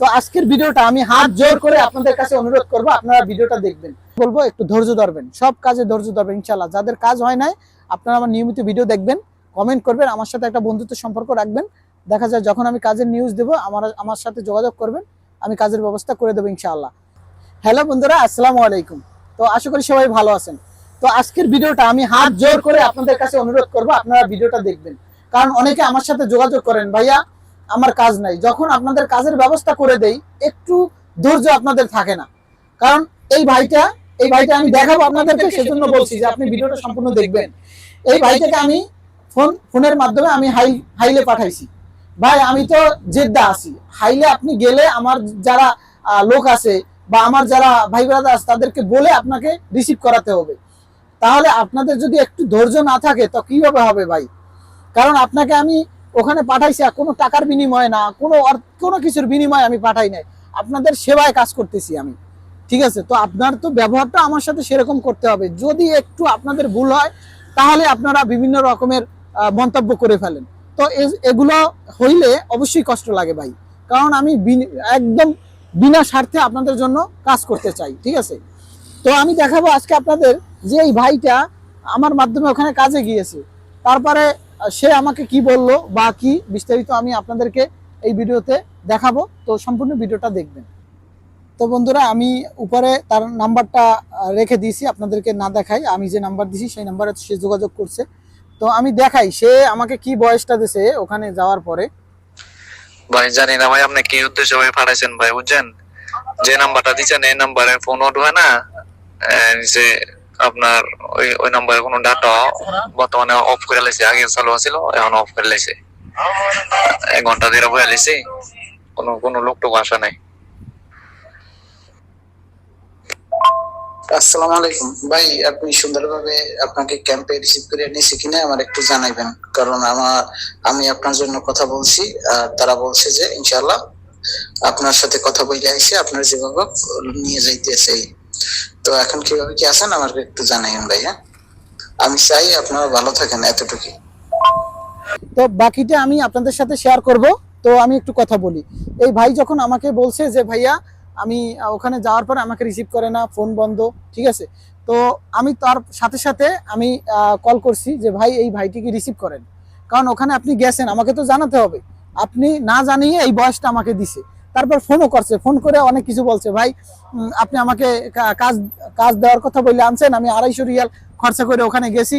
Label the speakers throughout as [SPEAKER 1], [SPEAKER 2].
[SPEAKER 1] তো আজকের ভিডিওটা আমি হাত জোর করে আপনাদের কাছে অনুরোধ করব আপনারা ভিডিওটা দেখবেন। বলব একটু ধৈর্য ধরবেন সব কাজে ধৈর্য ধরবেন ইনশাল্লাহ যাদের কাজ হয় নাই আপনারা আমার নিয়মিত ভিডিও দেখবেন কমেন্ট করবেন আমার সাথে একটা বন্ধুত্ব সম্পর্ক রাখবেন। দেখা যায় যখন আমি কাজের নিউজ দেবো আমার আমার সাথে যোগাযোগ করবেন আমি কাজের ব্যবস্থা করে দেবো ইনশাআল্লাহ। হ্যালো বন্ধুরা আসসালামু আলাইকুম। তো আশা করি সবাই ভালো আছেন। তো আজকের ভিডিওটা আমি হাত জোর করে আপনাদের কাছে অনুরোধ করব আপনারা ভিডিওটা দেখবেন। কারণ অনেকে আমার সাথে যোগাযোগ করেন ভাইয়া আমার কাজ নাই। যখন আপনাদের কাজের ব্যবস্থা করে দেই, একটু ধৈর্য আপনাদের থাকে না। কারণ এই ভাইটা এই ভাইটা আমি দেখাবো আপনাদেরকে, সেজন্য বলছি যে আপনি ভিডিওটা সম্পূর্ণ দেখবেন। এই ভাইটাকে আমি ফোন, ফোনের মাধ্যমে আমি হাই, হাইলে পাঠাইছি। ভাই, আমি তো জেদ্দা আছি। হাইলে আপনি গেলে আমার যারা লোক আছে বা আমার যারা ভাই ব্রাদার আছে, তাদেরকে বলে আপনাকে রিসিভ করাতে হবে। তাহলে আপনাদের যদি একটু ধৈর্য না থাকে, তো কীভাবে হবে ভাই? কারণ আপনাকে আমি ওখানে পাঠাইছি কোনো টাকার বিনিময়ে না, কোনো কোনো কিছুর বিনিময়ে আমি পাঠাই নাই। আপনাদের সেবায় কাজ করতেছি আমি। ঠিক আছে? তো আপনার তো ব্যবহারটা আমার সাথে সেরকম করতে হবে। যদি একটু আপনাদের ভুল হয়, তাহলে আপনারা বিভিন্ন রকমের মন্তব্য করে ফেলেন। তো এগুলো হইলে অবশ্যই কষ্ট লাগে ভাই। কারণ আমি একদম বিনা স্বার্থে আপনাদের জন্য কাজ করতে চাই। ঠিক আছে? তো আমি দেখাবো আজকে আপনাদের যে এই ভাইটা আমার মাধ্যমে ওখানে কাজে গিয়েছে। তারপরে সে আমাকে কি বলল বা কি বিস্তারিত আমি আপনাদেরকে এই ভিডিওতে দেখাবো। তো সম্পূর্ণ ভিডিওটা দেখবেন। তো বন্ধুরা, আমি উপরে তার নাম্বারটা রেখে দিয়েছি। আপনাদেরকে না দেখাই, আমি যে নাম্বার দিছি সেই নাম্বারে সে যোগাযোগ করছে। তো আমি দেখাই, সে আমাকে কি বয়সটা দিছে ওখানে যাওয়ার পরে?
[SPEAKER 2] ভাই, জানি না ভাই, আপনি কি উদ্দেশ্যে ভাই পাঠাইছেন ভাই, বুঝছেন? যে নাম্বারটা দিচ্ছেন এই নাম্বারে ফোন উঠবে না আপনার ওই ওই নাম্বারে কোনো ডাটা বর্তমানে অফ করে লাইছে। আগে চালু আছিল এখন অফ করে লাইছে। এক ঘণ্টা ধরে বয়ে লাইছে। কোনো কোনো লোক আসা নাই।
[SPEAKER 3] আসসালামু আলাইকুম। ভাই আপনি সুন্দরভাবে আপনাকে ক্যাম্পে রিসিভ করে নিয়েছি কিনা আমার একটু জানাইবেন। কারণ আমার আমি আপনার জন্য কথা বলছি আর তারা বলছে যে ইনশাআল্লাহ আপনার সাথে কথা বলে আইসে আপনার যেভাবে নিয়ে যাইতেছে। তো এখন কীভাবে কি আছেন আমাকে একটু জানাইন ভাই হ্যাঁ আমি চাই আপনারা ভালো থাকেন এতটুকু
[SPEAKER 1] তো বাকিটা আমি আপনাদের সাথে শেয়ার করব। তো আমি একটু কথা বলি। এই ভাই যখন আমাকে বলছে যে, ভাইয়া, আমি ওখানে যাওয়ার পরে আমাকে রিসিভ করে না ফোন বন্ধ। ঠিক আছে? তো আমি তার সাথে সাথে আমি কল করছি যে, ভাই, এই ভাইটিকে রিসিভ করেন? কারণ ওখানে আপনি গেছেন, আমাকে তো জানাতে হবে। আপনি না জানিয়ে এই বয়সটা আমাকে দিছে। তারপর ফোনও করছে, ফোন করে অনেক কিছু বলছে, ভাই আপনি আমাকে কাজ কাজ দেওয়ার কথা বলে আনছেন, আমি আড়াইশো রিয়াল খরচা করে ওখানে গেছি,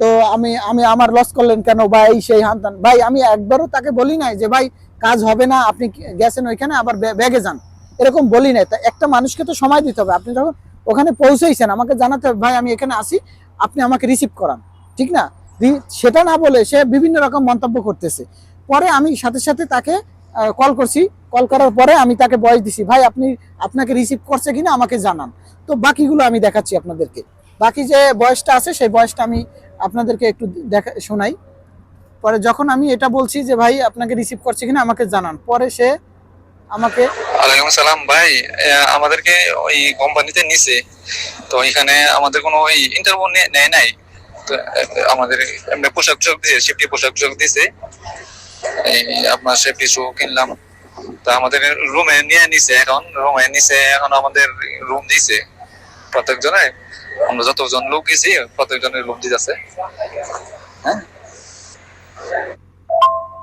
[SPEAKER 1] তো আমি আমি আমার লস করলেন কেন বা এই সেই হান্তান, ভাই, আমি একবারও তাকে বলি নাই যে, ভাই, কাজ হবে না, আপনি গেছেন ওইখানে, আবার ব্যাগে যান। এরকম বলি নাই, তা একটা মানুষকে তো সময় দিতে হবে, আপনি যখন ওখানে পৌঁছেইছেন, আমাকে জানাতে হবে, ভাই, আমি এখানে আসি, আপনি আমাকে রিসিভ করান। ঠিক না? সেটা না বলে সে বিভিন্ন রকম মন্তব্য করতেছে। পরে আমি সাথে সাথে তাকে কল করছি। কল করার পরে আমি তাকে বয়স দিছি, ভাই, আপনি আপনাকে রিসিভ করছে কিনা আমাকে জানান। তো বাকিগুলো আমি দেখাচ্ছি আপনাদেরকে। বাকি যে বয়সটা আছে, সেই বয়সটা আমি আপনাদেরকে একটু দেখা, শোনাই। পরে যখন আমি এটা বলছি যে, ভাই, আপনাকে রিসিভ করছে কিনা আমাকে জানান। পরে সে আমাকে
[SPEAKER 2] ওয়ালাইকুম সালাম ভাই আমাদেরকে ওই কোম্পানিতে নিছে। তো এখানে আমাদের কোনো ওই ইন্টারভিউ নেয় নাই। তো আমাদের এমনি পোশাক পোশাক দিয়েছে সেফটি পোশাক পোশাক দিয়েছে আপনার সেফটি শু কিনলাম। তো আমাদের রুমে নিয়ে নিছে এখন রুমে নিছে, এখন আমাদের রুম দিছে প্রত্যেকজনে। আমরা যতজন লোক গেছি, প্রত্যেকজনের রুম দিতেছে।
[SPEAKER 3] হ্যাঁ?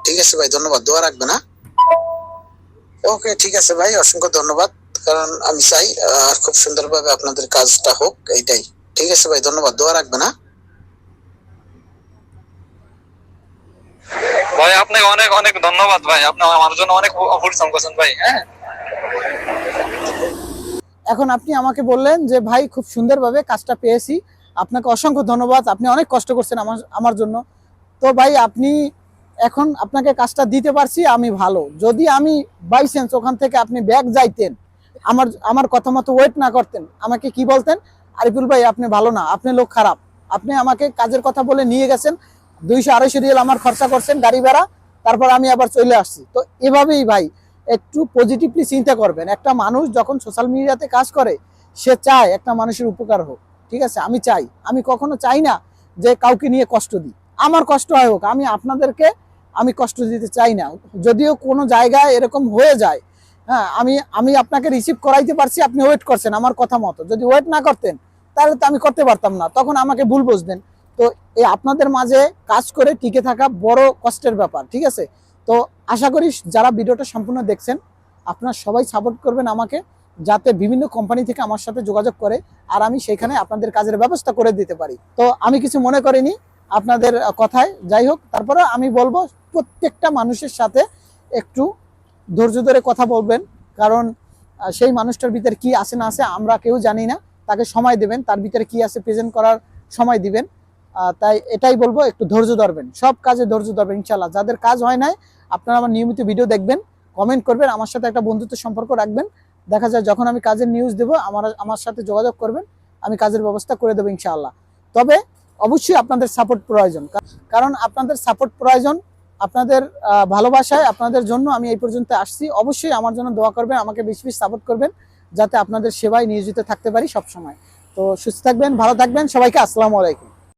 [SPEAKER 3] ঠিক আছে ভাই, ধন্যবাদ। দোয়া রাখবেন হ্যাঁ? ওকে, ঠিক আছে ভাই, অসংখ্য ধন্যবাদ। কারণ আমি চাই খুব সুন্দরভাবে আপনাদের কাজটা হোক, এইটাই। ঠিক আছে ভাই, ধন্যবাদ। দোয়া রাখবে হ্যাঁ?
[SPEAKER 2] ভাই, আপনাকে অনেক অনেক ধন্যবাদ ভাই। আপনি আমার জন্য অনেক পরিশ্রম করছেন ভাই হ্যাঁ?
[SPEAKER 1] এখন আপনি আমাকে বললেন যে, ভাই, খুব সুন্দরভাবে কাজটা পেয়েছি। আপনাকে অসংখ্য ধন্যবাদ। আপনি অনেক কষ্ট করছেন আমার আমার জন্য। তো ভাই, আপনি এখন আপনাকে কাজটা দিতে পারছি, আমি ভালো। যদি আমি বাই চান্স ওখান থেকে আপনি ব্যাগ যাইতেন, আমার আমার কথা মতো ওয়েট না করতেন, আমাকে কি বলতেন? আরিফুল ভাই, আপনি ভালো না। আপনি লোক খারাপ। আপনি আমাকে কাজের কথা বলে নিয়ে গেছেন। দুইশো আড়াইশো রিয়েল আমার খরচা করছেন গাড়ি ভাড়া, তারপর আমি আবার চলে আসছি। তো এভাবেই ভাই, একটু পজিটিভলি চিন্তা করবেন। একটা মানুষ যখন সোশ্যাল মিডিয়াতে কাজ করে, সে চায় একটা মানুষের উপকার হোক, ঠিক আছে? আমি চাই। আমি কখনো চাই না যে কাউকে নিয়ে কষ্ট দিই। আমার কষ্ট হয় হোক, আমি আপনাদেরকে আমি কষ্ট দিতে চাই না। যদিও কোনো জায়গায় এরকম হয়ে যায় হ্যাঁ আমি আমি আপনাকে রিসিভ করাইতে পারছি, আপনি ওয়েট করছেন আমার কথা মতো। যদি ওয়েট না করতেন, তাহলে তো আমি করতে পারতাম না। তখন আমাকে ভুল বুঝতেন। তো এই আপনাদের মাঝে কাজ করে টিকে থাকা বড় কষ্টের ব্যাপার, ঠিক আছে? তো আশা করি যারা ভিডিওটা সম্পূর্ণ দেখছেন, আপনারা সবাই সাপোর্ট করবেন আমাকে যাতে বিভিন্ন কোম্পানি থেকে আমার সাথে যোগাযোগ করে আর আমি সেখানে আপনাদের কাজের ব্যবস্থা করে দিতে পারি। তো আমি কিছু মনে করিনি আপনাদের কথায়, যাই হোক, তারপরে আমি বলব প্রত্যেকটা মানুষের সাথে একটু ধৈর্য ধরে কথা বলবেন, কারণ সেই মানুষটার ভিতরে কি আছে না আছে আমরা কেউ জানি না, তাকে সময় দেবেন, তার ভিতরে কি আছে প্রেজেন্ট করার সময় দিবেন। তাই এটাই বলব, একটু ধৈর্য ধরবেন। সব কাজে ধৈর্য ধরবেন ইনশাল্লাহ যাদের কাজ হয় নাই, আপনারা আমার নিয়মিত ভিডিও দেখবেন কমেন্ট করবেন, আমার সাথে একটা বন্ধুত্ব সম্পর্ক রাখবেন। দেখা যায় যখন আমি কাজের নিউজ দেবো, আমার আমার সাথে যোগাযোগ করবেন, আমি কাজের ব্যবস্থা করে দেবো, ইনশাআল্লাহ। তবে অবশ্যই আপনাদের সাপোর্ট প্রয়োজন। কারণ আপনাদের সাপোর্ট প্রয়োজন, আপনাদের ভালোবাসায়, আপনাদের জন্য আমি এই পর্যন্ত আসছি। অবশ্যই আমার জন্য দোয়া করবেন, আমাকে বেশি বেশি সাপোর্ট করবেন, যাতে আপনাদের সেবায় নিয়োজিত থাকতে পারি সব সময় তো সুস্থ থাকবেন, ভালো থাকবেন, সবাইকে আসসালামু আলাইকুম।